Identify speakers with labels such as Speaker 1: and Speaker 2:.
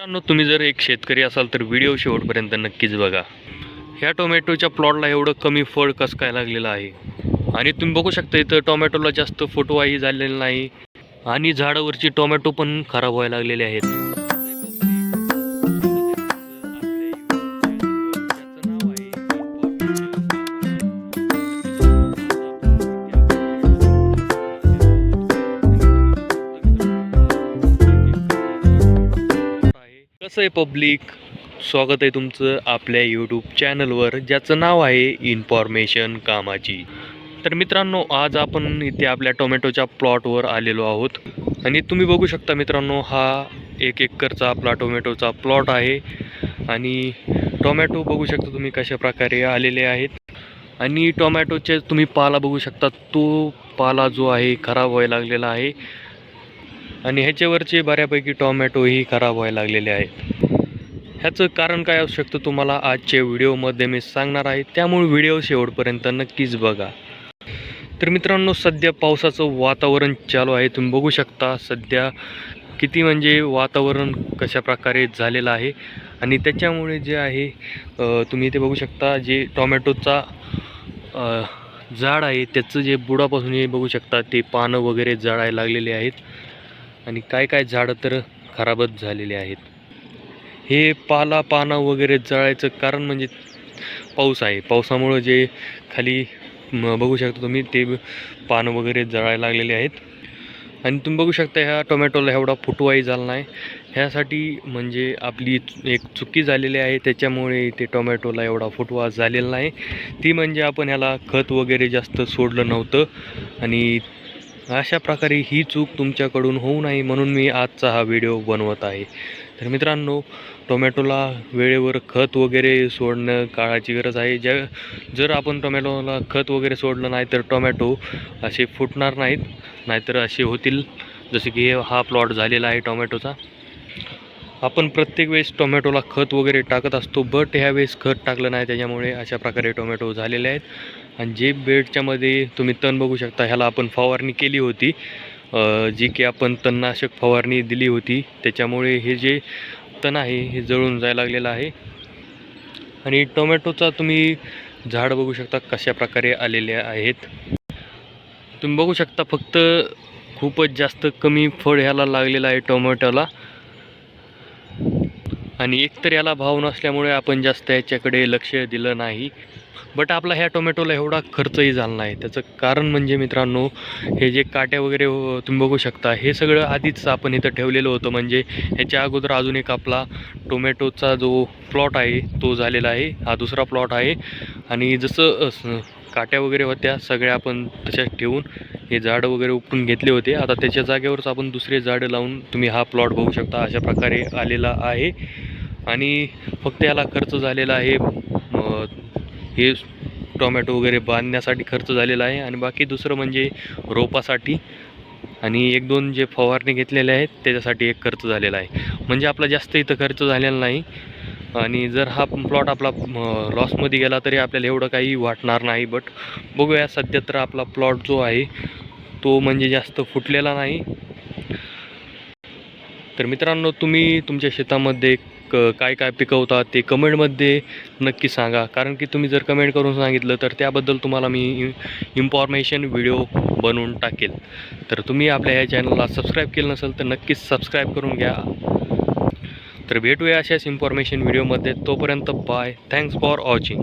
Speaker 1: मित्रांनो तुम्ही जर एक शेतकरी असाल तर व्हिडिओ शेवटपर्यंत नक्कीच बघा. ह्या टोमॅटोच्या प्लॉटला एवढं कमी फळ कसकाय लागलेलं आहे? आणि तुम्ही बघू शकता इथं टोमॅटोला जास्त फोटोवाही झालेला नाही. आणि झाडावरची टोमॅटो पण खराब व्हायला लागलेले आहेत. कसं आहे पब्लिक? स्वागत आहे तुमचं आपल्या यूट्यूब चॅनलवर ज्याचं नाव आहे इन्फॉर्मेशन कामाची. तर मित्रांनो आज आपण इथे आपल्या टोमॅटोच्या प्लॉटवर आलेलो आहोत. आणि तुम्ही बघू शकता मित्रांनो हा एक एकरचा आपला टोमॅटोचा प्लॉट आहे. आणि टोमॅटो बघू शकता तुम्ही कशा प्रकारे आलेले आहेत. आणि टोमॅटोचे तुम्ही पाला बघू शकता तो पाला जो आहे खराब व्हायला लागलेला आहे. आणि ह्याच्यावरचे बऱ्यापैकी टॉमॅटोही खराब व्हायला लागलेले आहेत. ह्याचं कारण काय असू शकतं तुम्हाला? आजच्या व्हिडिओमध्ये मी सांगणार आहे. त्यामुळे व्हिडिओ शेवटपर्यंत नक्कीच बघा. तर मित्रांनो सध्या पावसाचं वातावरण चालू आहे. तुम्ही बघू शकता सध्या किती म्हणजे वातावरण कशा प्रकारे झालेलं आहे. आणि त्याच्यामुळे जे आहे तुम्ही इथे बघू शकता जे टोमॅटोचा झाड आहे त्याचं जे बुडापासून हे बघू शकता ते पानं वगैरे जळायला लागलेले आहेत. आणि काय काय झाडं तर खराबच झालेले आहेत. हे पाला पानं वगैरे जळायचं कारण म्हणजे पाऊस आहे. पावसामुळं जे खाली बघू शकता तुम्ही ते पानं वगैरे जळायला लागलेले आहेत. आणि तुम्ही बघू शकता ह्या टोमॅटोला एवढा फुटवाही झाला नाही. ह्यासाठी म्हणजे आपली एक चुकी झालेली आहे. त्याच्यामुळे ते टोमॅटोला एवढा फुटवा झालेला नाही. ती म्हणजे आपण ह्याला खत वगैरे जास्त सोडलं नव्हतं. आणि अशा प्रकारे ही चूक तुमच्याकडून होऊ नये म्हणून मी आजचा हा व्हिडिओ बनवत आहे. तर मित्रांनो टोमॅटोला वेळेवर खत वगैरे सोडणं काळाची गरज आहे. ज्या जर आपण टोमॅटोला खत वगैरे सोडलं नाही तर टोमॅटो असे फुटणार नाहीत नाहीतर असे होतील. जसे की हा प्लॉट झालेला आहे टोमॅटोचा. आपण प्रत्येक वेळेस टोमॅटोला खत वगैरे टाकत असतो बट ह्या वेळेस खत टाकलं नाही. त्याच्यामुळे अशा प्रकारे टोमॅटो झालेले आहेत. आणि जे बेडच्यामध्ये तुम्ही तण बघू शकता ह्याला आपण फवारणी केली होती. जी की आपण तणनाशक फवारणी दिली होती. त्याच्यामुळे हे जे तण आहे हे जळून जायला लागलेलं आहे. आणि टोमॅटोचा तुम्ही झाड बघू शकता कशा प्रकारे आलेले आहेत. तुम्ही बघू शकता फक्त खूपच जास्त कमी फळ ह्याला लागलेलं आहे टोमॅटोला. आणि एकतर याला भाव नसल्यामुळे आपण जास्त याच्याकडे लक्ष दिलं नाही. बट आपला ह्या टोमॅटोला एवढा खर्चही झाला नाही. त्याचं कारण म्हणजे मित्रांनो हे जे काट्या वगैरे हो- तुम्ही बघू शकता हे सगळं आधीच आपण इथं ठेवलेलं होतं. म्हणजे ह्याच्या अगोदर अजून एक आपला टोमॅटोचा जो प्लॉट आहे तो झालेला आहे. हा दुसरा प्लॉट आहे. आणि जसं काट्या वगैरे होत्या सगळ्या आपण तशाच ठेवून हे झाडं वगैरे उपटून घेतले होते. आता त्याच्या जागेवरच आपण दुसरे झाडं लावून तुम्ही हा प्लॉट बघू शकता अशा प्रकारे आलेला आहे. आणि फक्त याला खर्च झालेला आहे हे टोमॅटो वगैरे बांधण्यासाठी खर्च झालेला आहे. आणि बाकी दुसरं म्हणजे रोपासाठी. आणि एक दोन जे फवारणी घेतलेले आहेत त्याच्यासाठी एक खर्च झालेला आहे. म्हणजे आपला जास्त इथं खर्च झालेला नाही. आणि जर हा प्लॉट आपला लॉसमध्ये गेला तरी आपल्याला एवढं काही वाटणार नाही. बट बघूया सध्या तर आपला प्लॉट जो आहे तो म्हणजे जास्त फुटलेला नाही. तर मित्रांनो तुम्ही तुमच्या शेतामध्ये क काय काय पिकवता ते कमेंटमध्ये नक्की सांगा. कारण की तुम्ही जर कमेंट करून सांगितलं तर त्याबद्दल तुम्हाला मी इन्फॉर्मेशन व्हिडिओ बनवून टाकेल. तर तुम्ही आपल्या या चॅनलला सबस्क्राईब केलं नसेल तर नक्कीच सबस्क्राईब करून घ्या. तर भेटूया अशाच इन्फॉर्मेशन व्हिडिओमध्ये तोपर्यंत बाय थँक्स फॉर वॉचिंग